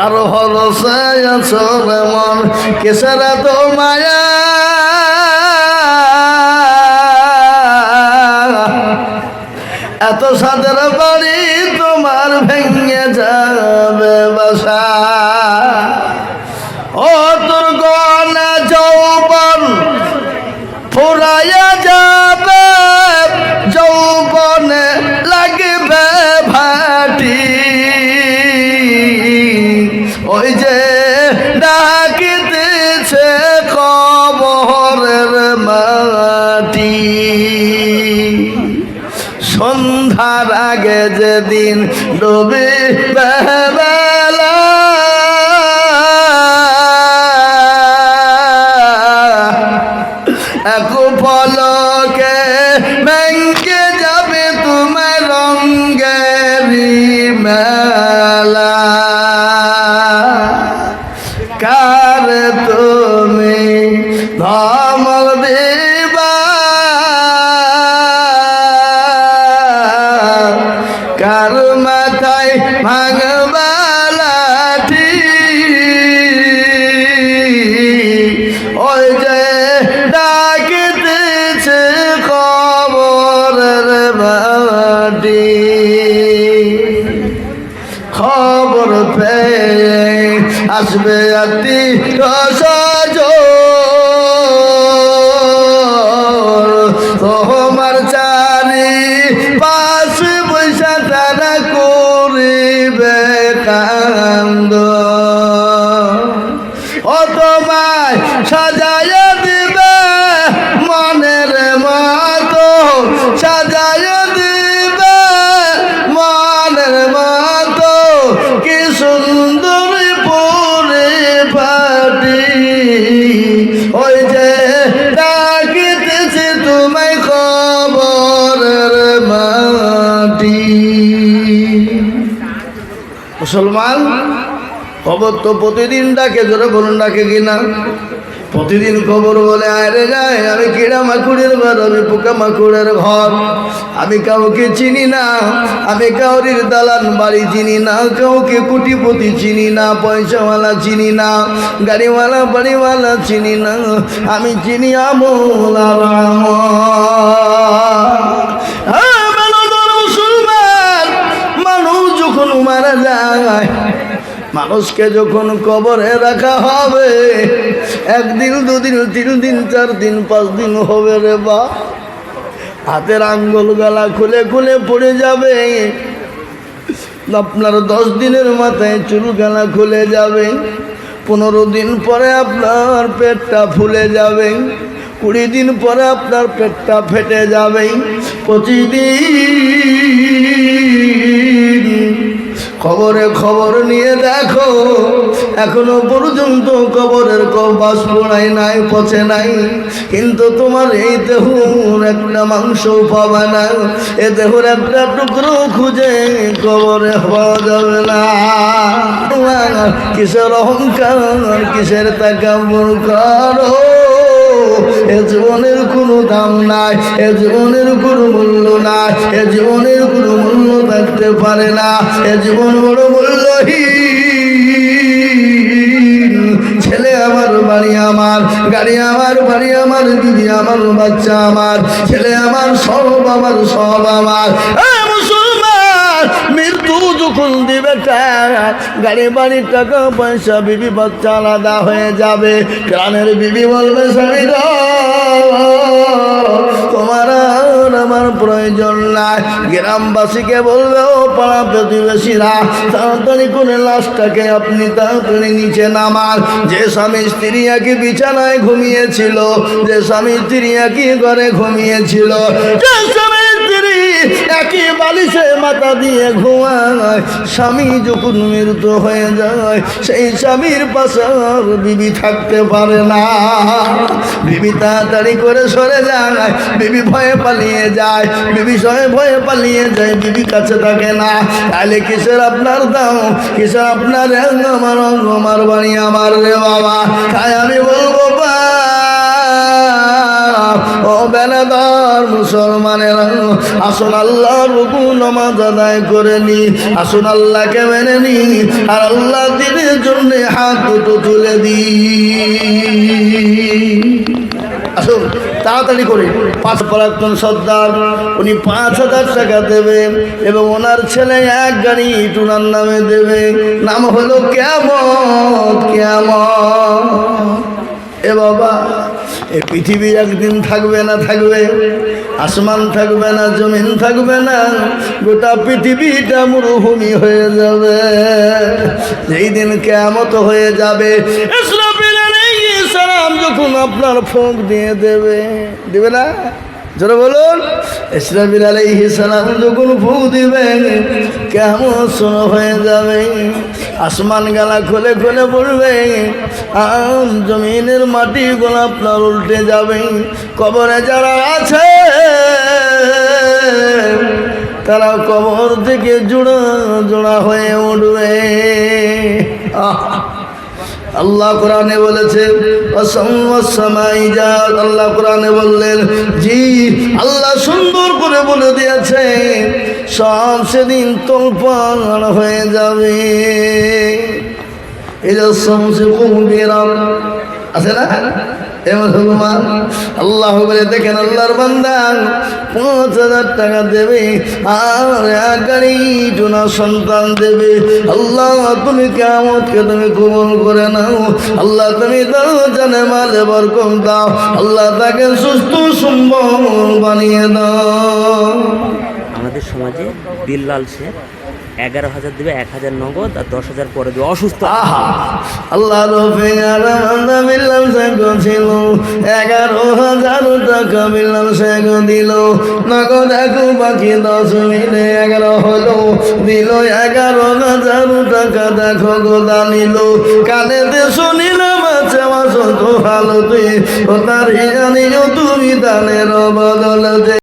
কারও আছো রে মন কিসের তো মায়া? এত সাদের বাড়ি তোমার ভেঙে যাবে সন্ধ্যার আগে যেদিন ডুবে বেলা আসবে অতি সজ তোমার চারি পাশ পয়সা তারা করিবে কান্দ। ও তোমায় সাজায় দিবে মনের মতো সাজায় মুসলমান? খবর তো প্রতিদিন ডাকে, জোরে বলুন ডাকে কিনা প্রতিদিন খবর বলে, আরে যায় আমি কিড়া মাকুড়ের ঘর, আমি পোকা মাকুড়ের ঘর। আমি কাউকে চিনি না, আমি কাউরির দালান বাড়ি চিনি না, কাউকে কুটিপতি চিনি না, পয়সাওয়ালা চিনি না, গাড়িওয়ালা, বাড়িওয়ালা চিনি না। আমি চিনি আমল আমল। মানুষকে যখন কবরে রাখা হবে, একদিন, দুদিন তিন দিন চার দিন পাঁচ দিন হবে রে বা। হাতের আঙ্গুল গলা খুলে খুলে পড়ে যাবে। আপনার দশ দিনের মাথায় চুল গলা খুলে যাবে। পনেরো দিন পরে আপনার পেটটা ফুলে যাবে। কুড়ি দিন পরে আপনার পেটটা ফেটে যাবে। পঁচিশ দিন খবরে খবর নিয়ে দেখো, এখনও পর্যন্ত কবরের কবাস পোড়াই নাই, পচে নাই। কিন্তু তোমার এই দেহুর একটা মাংস পাবে না। এ দেহুর একটা টুকরো খুঁজে কবরে পাওয়া যাবে না। কিসের অহংকার, কিসের তাকাবর করো? এ জীবনের কোনো দাম নাই, এ জীবনের কোনো মূল্য নাই, এ জীবনের কোনো মূল্য থাকতে পারে না, এ জীবন বড় মূল্যহীন। ছেলে আমার, বাড়ি আমার, গাড়ি আমার, বাড়ি আমার, দিদি আমার, বাচ্চা আমার, ছেলে আমার, সব আমার সব আমার। মুসলমান মৃত্যু যখন দিবে গাড়ি বাড়ির টাকা পয়সা বিবি বাচ্চা আলাদা হয়ে যাবে প্রাণের বিবি বলবে তোমার আমার প্রয়োজন নাই গ্রামবাসীকে বলবে ও পাড়া প্রতিবেশীরা তাড়াতাড়ি করে লাশটাকে আপনি তাড়াতাড়ি নিচে নামান যে স্বামী স্ত্রী একই বিছানায় ঘুমিয়েছিল যে স্বামী স্ত্রী একই ঘরে ঘুমিয়েছিল যে স্বামী স্ত্রী একই বালিশে মাথা দিয়ে ঘুমায়। স্বামী যখন মৃত্যু হয়ে যায়, সেই স্বামীর পাশে বিবি থাকতে পারে না। বিবি তাড়াতাড়ি করে সরে যায়, বিবি ভয়ে পালিয়ে যায়, বিবি সয়ে ভয়ে পালিয়ে যায়, বিবি কাছে থাকে না। তাহলে কিসের আপনার দাম? কিসের আপনার আমার বাড়ি আমার রে বাবা? তাই আমি বলব ও বেনাদার মুসলমানের, আসুন আল্লাহ রুকু নমাজ আদায় করে নি, আসুন আল্লাহকে মেনে নি, আর আল্লাহ দিনে সাহায্যের জন্য হাত দুটো তুলে দিই আসুন, তাড়াতাড়ি করে। পাঁচ পরাক্রম সর্দার, উনি পাঁচ হাজার টাকা দেবে এবং ওনার ছেলে এক গাড়ি টুনার নামে দেবে। নাম হলো কেমন কেমন এ বাবা এ পৃথিবী একদিন থাকবে না থাকবে, আসমান থাকবে না, জমিন থাকবে না, গোটা পৃথিবীটা মরুভূমি হয়ে যাবে। যেই দিন কেমত হয়ে যাবে যখন আপনার ফোঁক দিয়ে দেবে দেবে না? জোরে বলুন ইসরাফিল আলাইহিস সালাম যখন ফু দিবেন, কেমন শোনো হয়ে যাবে? আসমান গালা খুলে খুলে পড়বে আম জমিনের মাটি গোলা আপনার উল্টে যাবে। কবরে যারা আছে, তারা কবর থেকে জোড়া জোড়া হয়ে উঠবে। আহ! আল্লাহ কোরআনে বলেছে অসমাই যা আল্লাহ কোরআনে বললেন, জি, আল্লাহ সুন্দর করে বলে দিয়েছে, সব সেদিন তোলপাড় হয়ে যাবে। এটা সমসে আছে না? এ মুসলমান, আল্লাহ বলে দেখেন আল্লাহর বান্দা, পাঁচ হাজার টাকা দেবে, আর গাড়ি টুনা সন্তান দেবে। আল্লাহ, তুমি কেমনকে তুমি কবল করে নাও? আল্লাহ, তুমি দাও জানে মালে বরকম দাও। আল্লাহ, তাকে সুস্থ সুম্বল বানিয়ে দাও। আমাদের সমাজে বিল্লাল শেখ এগারো হাজার দেবে, এক হাজার নগদ আর দশ হাজার পরে দেবে। অসুস্থ। আল্লাহ ছিল এগারো হাজার টাকা বিল্লাল শেখ দিল নগদ এক বাকি দশ মিলে এগারো হলো। দিল এগারো হাজার টাকা দেখো গোদা নিল কানেতে শুনিলাম আছে মাস তো ভালো তুই। ও তার জানিও তুমি দানের বদল যে